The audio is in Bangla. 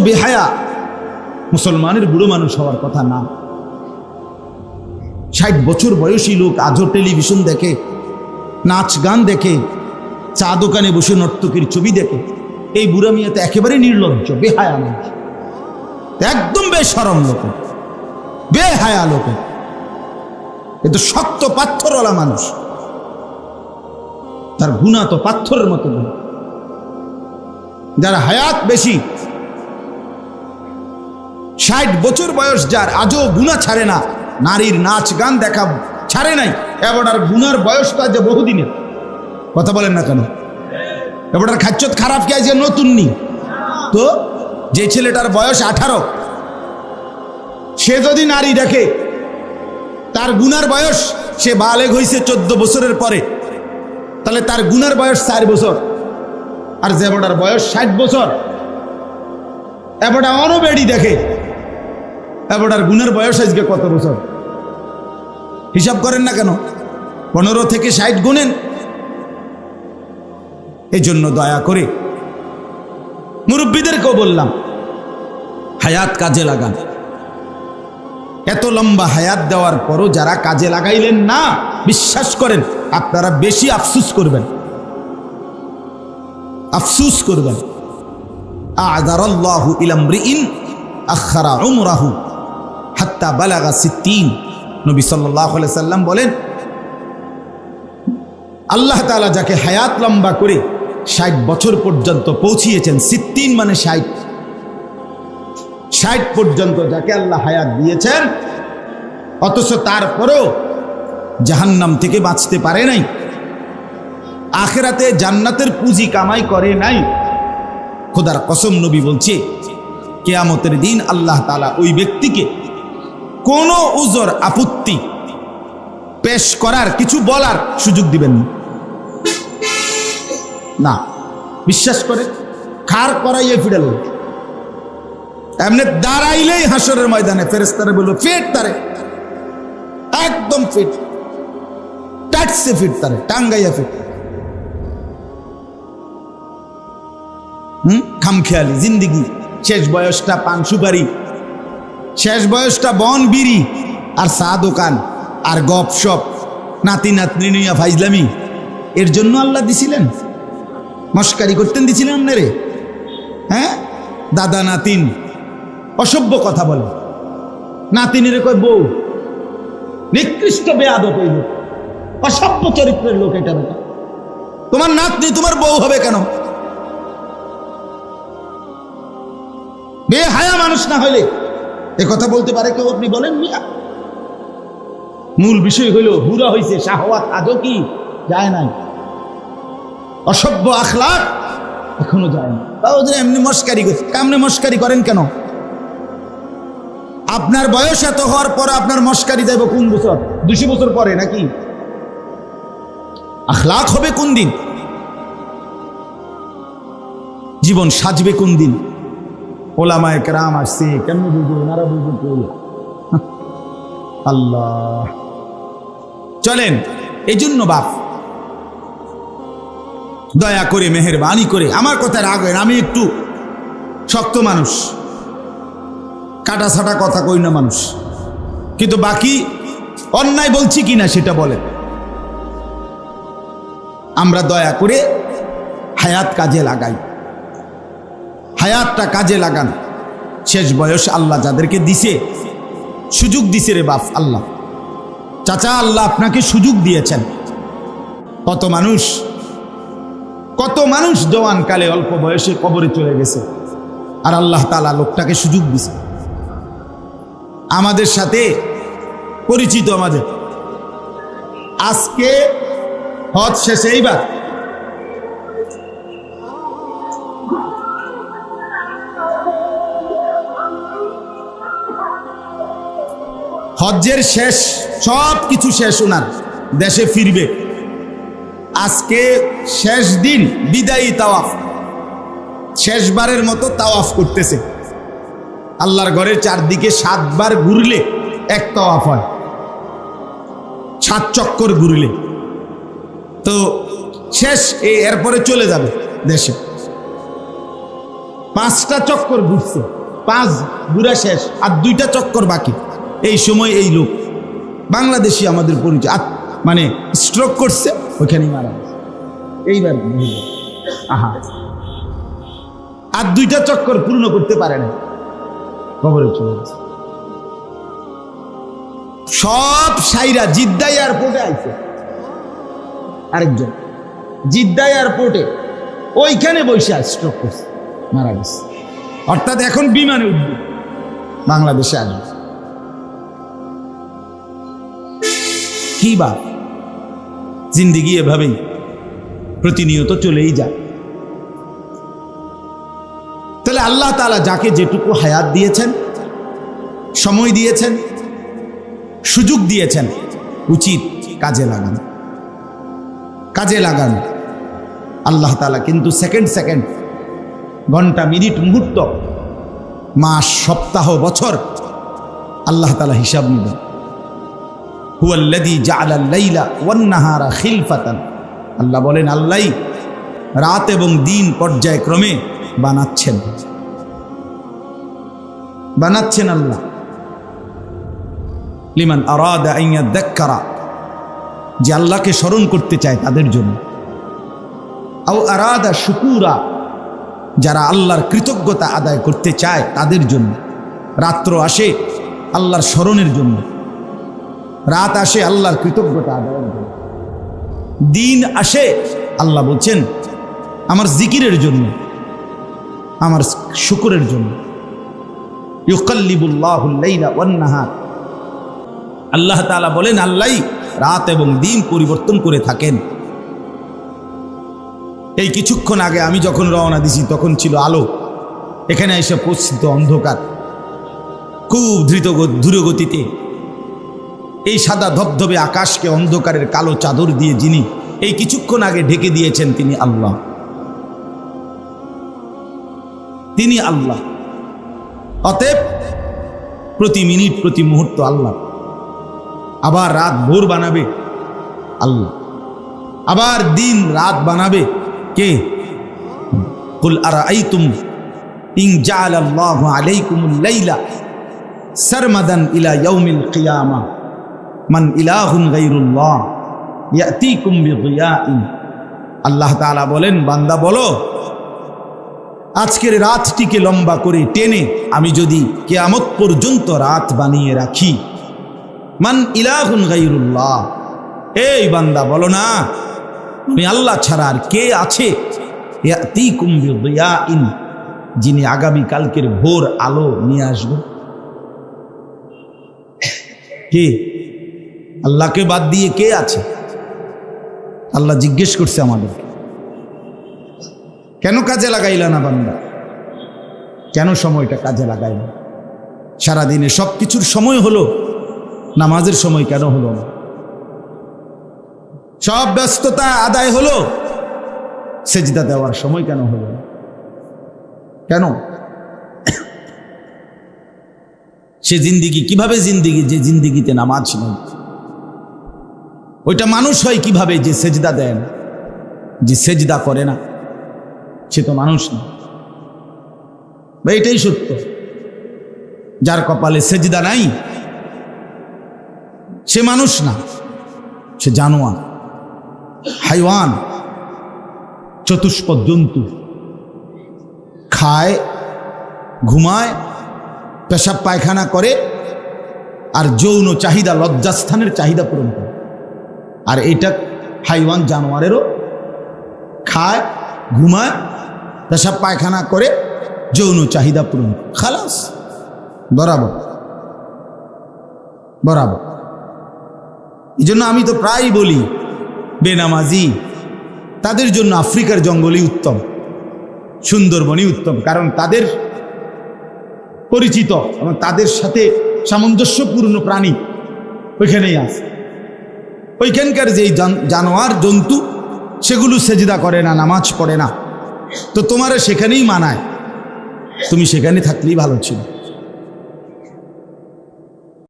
বেহায়া। মুসলমানের বুড়ো মানুষ হওয়ার কথা না। ষাট বছর বয়সী লোক আজও টেলিভিশন দেখে, নাচ গান দেখে, চা দোকানে বসে নর্তকীর ছবি দেখে। এই বুড়া মিয়া একেবারে নির্লজ্জ, বেহায়া মানুষ। একদম বেসরম লোক। বেহায়া লোক। এ তো শক্ত পাথরওয়ালা মানুষ। তার গুণা তো পাথরের মতো গুণা। যার হায়াত বেশি ষাট বছর বয়স যার, আজও গুণা ছাড়ে না। নারীর নাচ গান দেখা ছাড়ে নাই। এবার গুনার বয়স তো আজ বহুদিনের। কথা বলেন না কেন? এবার খাচ্ছত খারাপ কে আজ নতুন নি তো যে ছেলেটার বয়স আঠারো, সে যদি নারী দেখে, তার গুনার বয়স সে বালেগ হয়েছে চোদ্দ বছরের পরে। তাহলে তার গুনার বয়স চার বছর, আর যেবটার বয়স ষাট বছর এবারটা অনবেডি দেখে এবারটার গুণের বয়স আজকে কত বছর? হিসাব করেন না কেন? পনেরো থেকে ষাট গুনেন এই জন্য দয়া করে মুরব্বীদেরকেও বললাম, হায়াত কাজে লাগান। এত লম্বা হায়াত দেওয়ার পরও যারা কাজে লাগাইলেন না, বিশ্বাস করেন, আপনারা বেশি আফসুস করবেন। আফসুস করবেন। আদারাল্লাহু ইলামরিইন আখারা উমরাহু। হাত্তা বালাগা সিদ্দিন। নবী আলাইহি সাল্লাম বলেন, আল্লাহ তাআলা যাকে হায়াত লম্বা করে ষাট বছর পর্যন্ত পৌঁছিয়েছেন, সিদ্দিন মানে ষাট। ষাট পর্যন্ত যাকে আল্লাহ হায়াত দিয়েছেন, অথচ তারপরেও জাহান্নাম থেকে বাঁচতে পারে নাই, আখেরাতে জান্নাতের পুঁজি কামাই করে নাই। খোদার কসম নবী বলছে, কেয়ামতের দিন আল্লাহ তালা ওই ব্যক্তিকে কোনো উজর আপত্তি পেশ করার, কিছু বলার সুযোগ দিবেন না। বিশ্বাস করে খার করাইয়ে ফিরাল এমনি দাঁড়াইলেই হাসরের ময়দানে ফেরেস্তারে বলল ফিট তারে। একদম ফিট টাটসে ফিট তারে, টাঙ্গাইয়া ফিট হুম? খামখেয়ালি, জিন্দিগি, শেষ বয়সটা পান সুপারি। শেষ বয়সটা বন বিড়ি আর চা দোকান আর গপ সপ নাতি নাতনি নিয়া ফাইজলামি। এর জন্য আল্লাহ দিছিলেন? মস্কারি করতেন দিছিলেন রে। হ্যাঁ? দাদা নাতিন, অসভ্য কথা বলে। নাতিনের কয়, বউ, নিকৃষ্ট বেয়াদব এই লোক। অসভ্য চরিত্রের লোক এটা বেটা। তোমার নাতনি তোমার বউ হবে কেন? বেহায়া মানুষ না হইলে এ কথা বলতে পারে কেউ? আপনি বলেন মিয়া। মূল বিষয় হইল বুড়া হইছে, শাহওয়াত আজও কি যায় নাই? অসভ্য আখলাক এখনও যায় না তাও যে এমনি মস্কারি কামনে মস্কারি করেন কেন? আপনার বয়স এত হওয়ার পর আপনার মস্কারি যাইব কোন বছর? দুশো বছর পরে নাকি? আখলাক হবে কোন দিন? জীবন সাজবে কোন দিন? ওলামায় কেরাম আসছে কেমনি বুঝব ওনারা বুঝব কই? আল্লাহ। চলেন এই জন্য বাপ, দয়া করে, মেহরবানি করে, আমার কথা রাখবেন আমি একটু শক্ত মানুষ। কাটা ছাটা কথা কই না মানুষ। কিন্তু বাকি অন্যায় বলছি কিনা সেটা বলেন। আমরা দয়া করে হায়াত কাজে লাগাই। হায়াতটা কাজে লাগান। শেষ বয়স আল্লাহ যাদেরকে দিছে, সুযোগ দিছে রে বাপ, আল্লাহ। চাচা, আল্লাহ আপনাকে সুযোগ দিয়েছেন। কত মানুষ কত মানুষ জওয়ান কালে অল্প বয়সে কবরে চলে গেছে, আর আল্লাহ তালা লোকটাকে সুযোগ দিছে। আমাদের সাথে পরিচিত আমাদের। আজকে হজ শেষে এইবার হজ্জের শেষ, সব কিছু শেষ ওনার। দেশে ফিরবে। আজকে শেষ দিন, বিদায়ী তাওয়াফ। শেষবারের মতো তাওয়াফ করতেছে। আল্লাহর ঘরের চারদিকে সাতবার ঘুরলে এক তাওয়াফ হয়। সাত চক্কর ঘুরলে। তো শেষ এই এরপরে চলে যাবে দেশে। পাঁচটা চক্কর ঘুরছে। পাঁচ ঘুরা শেষ, আর দুইটা চক্কর বাকি। এই সময় এই লোক, বাংলাদেশি আমাদের পরিচয় মানে স্ট্রোক করছে, ওইখানেই মারা এইবার আহা। আর দুইটা চক্কর পূর্ণ করতে পারে না। খবরে চলে গেছে। সব সাইরা জিদ্দা এয়ারপোর্টে আইছে। আরেকজন, জিদ্দা এয়ারপোর্টে, ওইখানে বসে স্ট্রোক করছে, মারা গেছে। অর্থাৎ এখন বিমানে উঠবে। বাংলাদেশে আসবে। কি বা জিন্দিগি এভাবেই প্রতিনিয়ত চলেই যায়। তাহলে আল্লাহ তাআলা যাকে যেটুকু হায়াত দিয়েছেন, সময় দিয়েছেন, সুযোগ দিয়েছেন, উচিত কাজে লাগান। কাজে লাগান। আল্লাহ তালা কিন্তু সেকেন্ড সেকেন্ড, ঘণ্টা, মিনিট, মুহূর্ত, মাস, সপ্তাহ, বছর আল্লাহ তালা হিসাব নেবেন। হুয়াল্লাযী জাআলাল লাইলা ওয়ান নাহারা খিলফাতান। আল্লাহ বলেন আল্লাহ রাত এবং দিন পর্যায়ক্রমে বানাচ্ছেন। বানাচ্ছেন আল্লাহ। লিমান আরাদা আইয়া দেখারা যে আল্লাহকে স্মরণ করতে চায় তাদের জন্য। আও আরাদা শুকুরা, যারা আল্লাহর কৃতজ্ঞতা আদায় করতে চায় তাদের জন্য। রাত্র আসে আল্লাহর স্মরণের জন্য। রাত আসে আল্লাহর কৃতজ্ঞতা জন্য দিন আসে, আল্লাহ বলছেন, আমার জিকিরের জন্য, আমার শুকুরের জন্য। ইউকাল্লিবুল্লাহুল্লাইলা ওয়ান্নাহার আল্লাহ তাআলা বলেন, আল্লাহ রাত এবং দিন পরিবর্তন করে থাকেন। এই কিছুক্ষণ আগে আমি যখন রওনা দিছি, তখন ছিল আলো। এখানে এসে পৌঁছিত অন্ধকার। খুব গ- দ্রুতগতিতে এই সাদা ধবধবে আকাশকে অন্ধকারের কালো চাদর দিয়ে যিনি এই কিছুক্ষণ আগে ঢেকে দিয়েছেন তিনি আল্লাহ। তিনি আল্লাহ। অতএব প্রতি মিনিট, প্রতি মুহূর্ত আল্লাহ। আবার রাত ভোর বানাবে আল্লাহ। আবার দিন, রাত বানাবে কে? কুল আরাআইতুম ইন জাআলাল্লাহু আলাইকুমুল লাইলা সারমাদান ইলা ইয়াউমিল কিয়ামা। মান ইলাহুন আল্লাহ তালা বলেন বান্দা বলো আজকের রাতটিকে লম্বা করে টেনে আমি যদি কেয়ামত পর্যন্ত রাত বানিয়ে রাখি। মান ইলাহুন গাইরুল্লাহ এই বান্দা বলো না আমি আল্লাহ ছাড়া আর কে আছে? বিদিয়াইন, যিনি আগামী কালকের ভোর আলো নিয়ে আসবে। কে? আল্লাহকে বাদ দিয়ে কে আছে? আল্লাহ জিজ্ঞেস করছে আমাদেরকে। কেন কাজে লাগাইলা না বান্দা? কেন সময়টা কাজে লাগাইলা? সারাদিনে সব কিছুর সময় হলো, নামাজের সময় কেন হলো না? সব ব্যস্ততা আদায় হলো, সেজদা দেওয়ার সময় কেন হলো না? কেন? সে জিন্দিগি, কীভাবে জিন্দিগি? যে জিন্দিগিতে নামাজ নেই। ওইটা মানুষ হয় কীভাবে যে সেজদা দেয় না যে সেজদা করে না। সে তো মানুষ না। বা এটাই সত্য। যার কপালে সেজদা নাই, সে মানুষ না, সে জানোয়ার, হাইওয়ান চতুষ্পদ জন্তু খায়, ঘুমায়, পেশাব পায়খানা করে, আর যৌন চাহিদা, লজ্জাস্থানের চাহিদা পূরণ করে। আর এটা হাইওয়ান জানোয়ারেরও খায়, ঘুমায় পেশাব পায়খানা করে যৌন চাহিদা পূরণ খালাস, বরাবর বরাবর। এই জন্য আমি তো প্রায়ই বলি, বেনামাজি, তাদের জন্য আফ্রিকার জঙ্গলই উত্তম, সুন্দরবনই উত্তম, কারণ তাদের পরিচিত এবং তাদের সাথে সামঞ্জস্যপূর্ণ প্রাণী ওইখানেই আছে। ওইখানকার যেই জানোয়ার, জন্তু, সেগুলো সেজিদা করে না, নামাজ পড়ে না। তো তোমার সেখানেই মানায়। তুমি সেখানে থাকলেই ভালো ছিল।